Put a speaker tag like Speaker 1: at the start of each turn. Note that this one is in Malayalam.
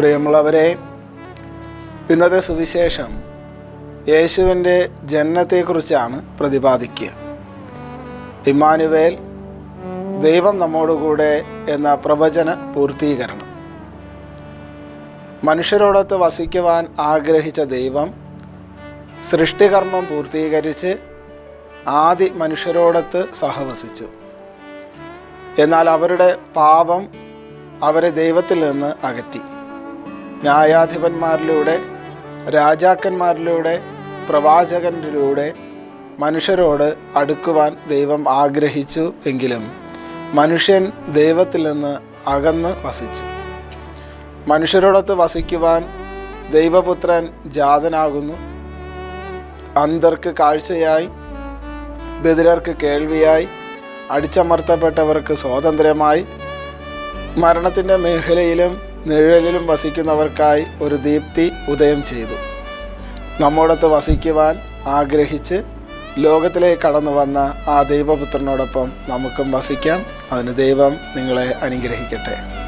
Speaker 1: പ്രിയമുള്ളവരെ ഇന്നത്തെ സുവിശേഷം യേശുവിന്റെ ജനനത്തെക്കുറിച്ചാണ് പ്രതിപാദിക്കുക. ഇമ്മാനുവേൽ ദൈവം നമ്മോടുകൂടെ എന്ന പ്രവചന പൂർത്തീകരണം. മനുഷ്യരോടൊത്ത് വസിക്കുവാൻ ആഗ്രഹിച്ച ദൈവം സൃഷ്ടികർമ്മം പൂർത്തീകരിച്ച് ആദി മനുഷ്യരോടൊത്ത് സഹവസിച്ചു. എന്നാൽ അവരുടെ പാപം അവരെ ദൈവത്തിൽ നിന്ന് അകറ്റി. ന്യായാധിപന്മാരിലൂടെ രാജാക്കന്മാരിലൂടെ പ്രവാചകന്മാരിലൂടെ മനുഷ്യരോട് അടുക്കുവാൻ ദൈവം ആഗ്രഹിച്ചു എങ്കിലും മനുഷ്യൻ ദൈവത്തിൽ നിന്ന് അകന്ന് വസിച്ചു. മനുഷ്യരോടൊത്ത് വസിക്കുവാൻ ദൈവപുത്രൻ ജാതനാകുന്നു. അന്തർക്ക് കാഴ്ചയായി ബദിരർക്ക് കേൾവിയായി അടിച്ചമർത്തപ്പെട്ടവർക്ക് സ്വാതന്ത്ര്യമായി മരണത്തിന്റെ മേഖലയിലും നിഴലിലും വസിക്കുന്നവർക്കായി ഒരു ദീപ്തി ഉദയം ചെയ്തു. നമ്മോടൊത്ത് വസിക്കുവാൻ ആഗ്രഹിച്ച് ലോകത്തിലേക്ക് കടന്നു വന്ന ആ ദൈവപുത്രനോടൊപ്പം നമുക്കും വസിക്കാം. അതിന് ദൈവം നിങ്ങളെ അനുഗ്രഹിക്കട്ടെ.